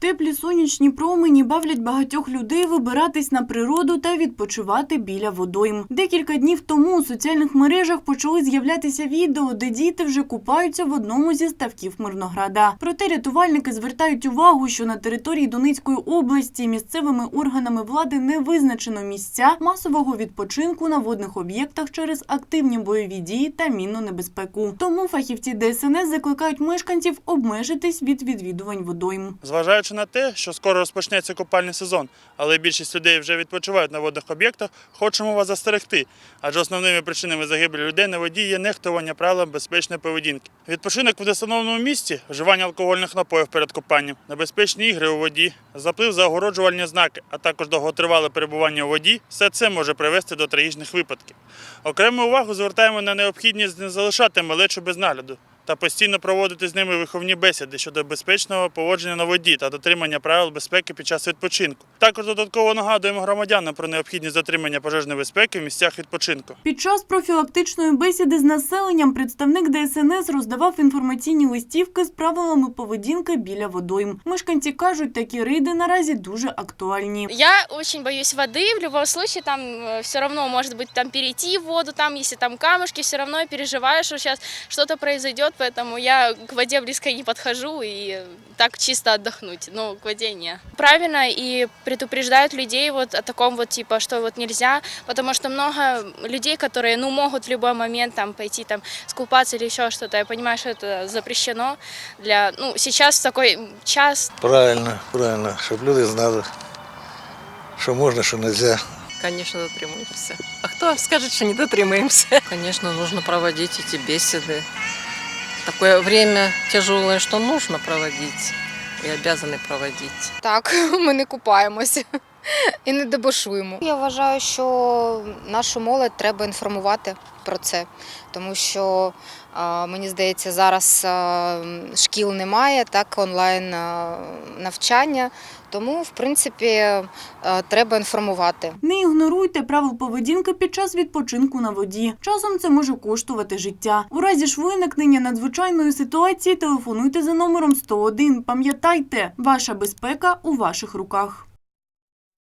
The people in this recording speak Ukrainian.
Теплі сонячні промені бавлять багатьох людей вибиратись на природу та відпочивати біля водойм. Декілька днів тому у соціальних мережах почали з'являтися відео, де діти вже купаються в одному зі ставків Мирнограда. Проте рятувальники звертають увагу, що на території Донецької області місцевими органами влади не визначено місця масового відпочинку на водних об'єктах через активні бойові дії та мінну небезпеку. Тому фахівці ДСНС закликають мешканців обмежитись від відвідувань водойм. Зважаючи на те, що скоро розпочнеться купальний сезон, але більшість людей вже відпочивають на водних об'єктах, хочемо вас застерегти, адже основними причинами загибелі людей на воді є нехтування правилам безпечної поведінки. Відпочинок в недостановленому місці, вживання алкогольних напоїв перед купанням, небезпечні ігри у воді, заплив за огороджувальні знаки, а також довготривале перебування у воді все це може привести до трагічних випадків. Окрему увагу звертаємо на необхідність не залишати малечу без нагляду та постійно проводити з ними виховні бесіди щодо безпечного поводження на воді та дотримання правил безпеки під час відпочинку. Також додатково нагадуємо громадянам про необхідність дотримання пожежної безпеки в місцях відпочинку. Під час профілактичної бесіди з населенням представник ДСНС роздавав інформаційні листівки з правилами поведінки біля водойм. Мешканці кажуть, такі рейди наразі дуже актуальні. Я очень боюсь воды. В любом случае, там все равно может быть там перейти в воду, там если там камушки, все равно я переживаю, что сейчас что-то произойдет, поэтому я к воде близко не подхожу и так чисто отдохнуть, но к воде не. Правильно и предупреждают людей вот о таком вот типа, что вот нельзя, потому что много людей, которые ну могут в любой момент там пойти там скупаться или еще что-то. Я понимаю, что это запрещено для ну сейчас в такой час Правильно, правильно, щоб люди знали, що можна, що не можна. Конечно, дотримуемся. А кто скажет, что не дотримуемся? Конечно, нужно проводить эти беседы. Такое время тяжелое, что нужно проводить и обязаны проводить. Так, ми не купаємося і не дебошуємо. Я вважаю, що нашу молодь треба інформувати про це, тому що мені здається, зараз шкіл немає, так онлайн навчання. Тому, в принципі, треба інформувати. Не ігноруйте правил поведінки під час відпочинку на воді. Часом це може коштувати життя. У разі ж виникнення надзвичайної ситуації телефонуйте за номером 101. Пам'ятайте, ваша безпека у ваших руках.